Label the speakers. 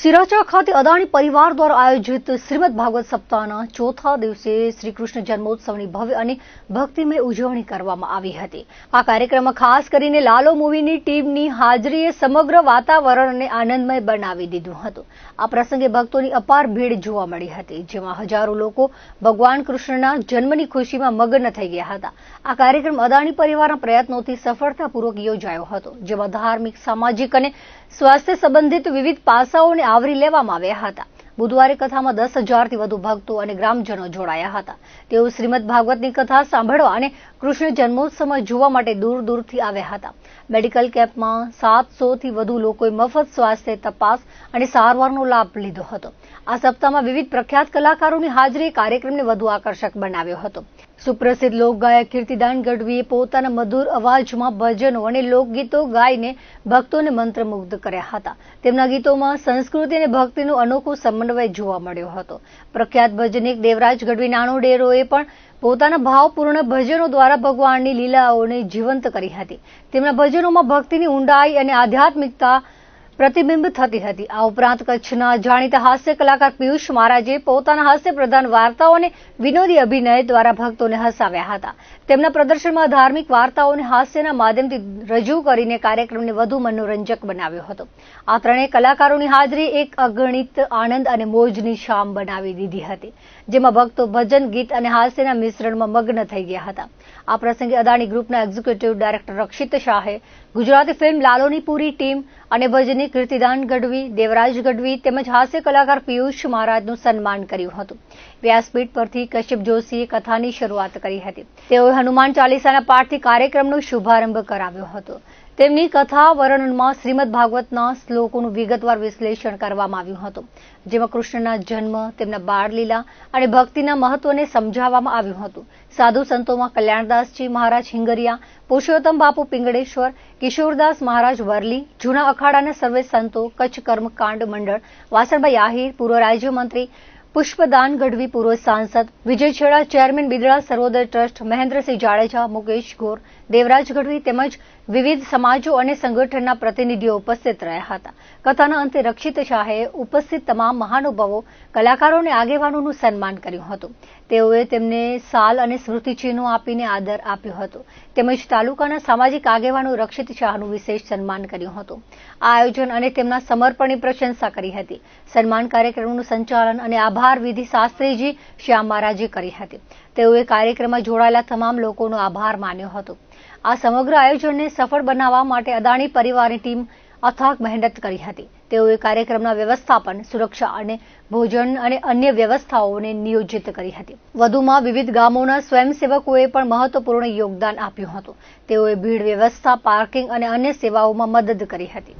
Speaker 1: સિરાચા ખાતે અદાણી પરિવાર દ્વારા આયોજિત શ્રીમદ ભાગવત સપ્તાહના ચોથા દિવસે શ્રી કૃષ્ણ જન્મોત્સવની ભવ્ય અને ભક્તિમય ઉજવણી કરવામાં આવી હતી. આ કાર્યક્રમમાં ખાસ કરીને લાલો મૂવીની ટીમની હાજરીએ સમગ્ર વાતાવરણને આનંદમય બનાવી દીધું હતું. આ પ્રસંગે ભક્તોની અપાર ભીડ જોવા મળી હતી, જેમાં હજારો લોકો ભગવાન કૃષ્ણના જન્મની ખુશીમાં મગ્ન થઈ ગયા હતા. આ કાર્યક્રમ અદાણી પરિવારના પ્રયત્નોથી સફળતાપૂર્વક યોજાયો હતો, જેમાં ધાર્મિક, સામાજિક અને સ્વાસ્થ્ય સંબંધિત વિવિધ પાસાઓને આવરી લેવામાં આવ્યા હતા. બુધવારે કથામાં દસ હજારથી વધુ ભક્તો અને ગ્રામજનો જોડાયા હતા. તેઓ શ્રીમદ ભાગવતની કથા સાંભળવા અને કૃષ્ણ જન્મોત્સવમાં જોવા માટે દૂર દૂરથી આવ્યા હતા. મેડિકલ કેમ્પમાં સાતસોથી વધુ લોકોએ મફત સ્વાસ્થ્ય, તપાસ અને સારવારનો લાભ લીધો હતો. આ સપ્તાહમાં વિવિધ પ્રખ્યાત કલાકારોની હાજરી કાર્યક્રમને વધુ આકર્ષક બનાવ્યો હતો. સુપ્રસિદ્ધ લોકગાયક કીર્તિદાન ગઢવીએ પોતાના મધુર અવાજમાં ભજનો અને લોકગીતો ગાઈને ભક્તોને મંત્રમુગ્ધ કર્યા હતા. તેમના ગીતોમાં સંસ્કૃતિ અને ભક્તિનો અનોખો સમન્વય જોવા મળ્યો હતો. પ્રખ્યાત ભજનિક દેવરાજ ગઢવી નાનો ડેરોએ પણ પોતાના ભાવપૂર્ણ ભજનો દ્વારા ભગવાનની લીલાઓને જીવંત કરી હતી. તેમના ભજનોમાં ભક્તિની ઊંડાઈ અને આધ્યાત્મિકતા પ્રતિબિંબ થતી હતી. આ ઉપરાંત કચ્છના જાણીતા હાસ્ય કલાકાર પિયુષ મહારાજે પોતાના હાસ્ય પ્રધાન વાર્તાઓ અને વિનોદી અભિનય દ્વારા ભક્તોને હસાવ્યા હતા. તેમના પ્રદર્શનમાં ધાર્મિક વાર્તાઓને હાસ્યના માધ્યમથી રજૂ કરીને કાર્યક્રમને વધુ મનોરંજક બનાવ્યો હતો. આ ત્રણેય કલાકારોની હાજરી એક અગણિત આનંદ અને મોજની શામ બનાવી દીધી હતી, જેમાં ભક્તો ભજન, ગીત અને હાસ્યના મિશ્રણમાં મગ્ન થઈ ગયા હતા. આ પ્રસંગે અદાણી ગ્રુપના એક્ઝિક્યુટિવ ડાયરેક્ટર રક્ષિત શાહે ગુજરાતી ફિલ્મ લાલોની પૂરી ટીમ અને ભજની કીર્તિદાન ગઢવી, દેવરાજ ગઢવી તેમજ હાસ્ય કલાકાર પિયુષ મહારાજનું સન્માન કર્યું હતું. વ્યાસપીઠ પરથી કશ્યપ જોશીએ કથાની શરૂઆત કરી હતી. તેઓએ હનુમાન ચાલીસાના પાઠથી કાર્યક્રમનો શુભારંભ કરાવ્યો હતો. તેમની કથા વર્ણનમાં શ્રીમદ ભાગવતના શ્લોકોનું વિગતવાર વિશ્લેષણ કરવામાં આવ્યું હતું. જેમાં કૃષ્ણના જન્મ, તેમના બાળલીલા અને ભક્તિના મહત્વને સમજાવવામાં આવ્યું હતું. સાધુ સંતોમાં કલ્યાણદાસજી મહારાજ હિંગરિયા પુરુષોત્તમ બાપુ પિંગળેશ્વર, કિશોરદાસ મહારાજ વરલી, જૂના અખાડાના સર્વે સંતો, કચ્છ કર્મકાંડ મંડળ, વાસણભાઈ આહિર, પૂર્વ રાજ્યમંત્રી પુષ્પદાન ગઢવી, પૂર્વ સાંસદ, વિજય છેડા, ચેરમેન બિદડા, સર્વોદય ટ્રસ્ટ, મહેન્દ્રસિંહ જાડેજા, મુકેશ ગોર, દેવરાજ ગઢવી તેમજ વિવિધ સમાજો અને સંગઠનના પ્રતિનિધિઓ ઉપસ્થિત રહ્યા હતા. કથાના અંતે રક્ષિત શાહે ઉપસ્થિત તમામ મહાનુભાવો કલાકારો અને આગેવાનોનું સન્માન કર્યું હતું. તેઓએ તેમને સાલ અને સ્મૃતિચિહ્નો આપીને આદર આપ્યો હતો. તેમજ તાલુકાના સામાજિક આગેવાનો રક્ષિત શાહનું વિશેષ સન્માન કર્યું હતું. આ આયોજન અને તેમના સમર્પણની પ્રશંસા કરી હતી. સન્માન કાર્યક્રમનું સંચાલન અને આભાર વિધિ શાસ્ત્રીજી શ્યામ મહારાજે કરી હતી. તેઓએ કાર્યક્રમમાં જોડાયેલા તમામ લોકોનો આભાર માન્યો હતો. આ સમગ્ર આયોજનને સફળ બનાવવા માટે અદાણી પરિવારની ટીમ અથાગ મહેનત કરી હતી. તેઓએ કાર્યક્રમના વ્યવસ્થાપન, સુરક્ષા અને ભોજન અને અન્ય વ્યવસ્થાઓને નિયોજિત કરી હતી. વધુમાં વિવિધ ગામોના સ્વયંસેવકોએ પણ મહત્વપૂર્ણ યોગદાન આપ્યું હતું. તેઓએ ભીડ વ્યવસ્થા, પાર્કિંગ અને અન્ય સેવાઓમાં મદદ કરી હતી.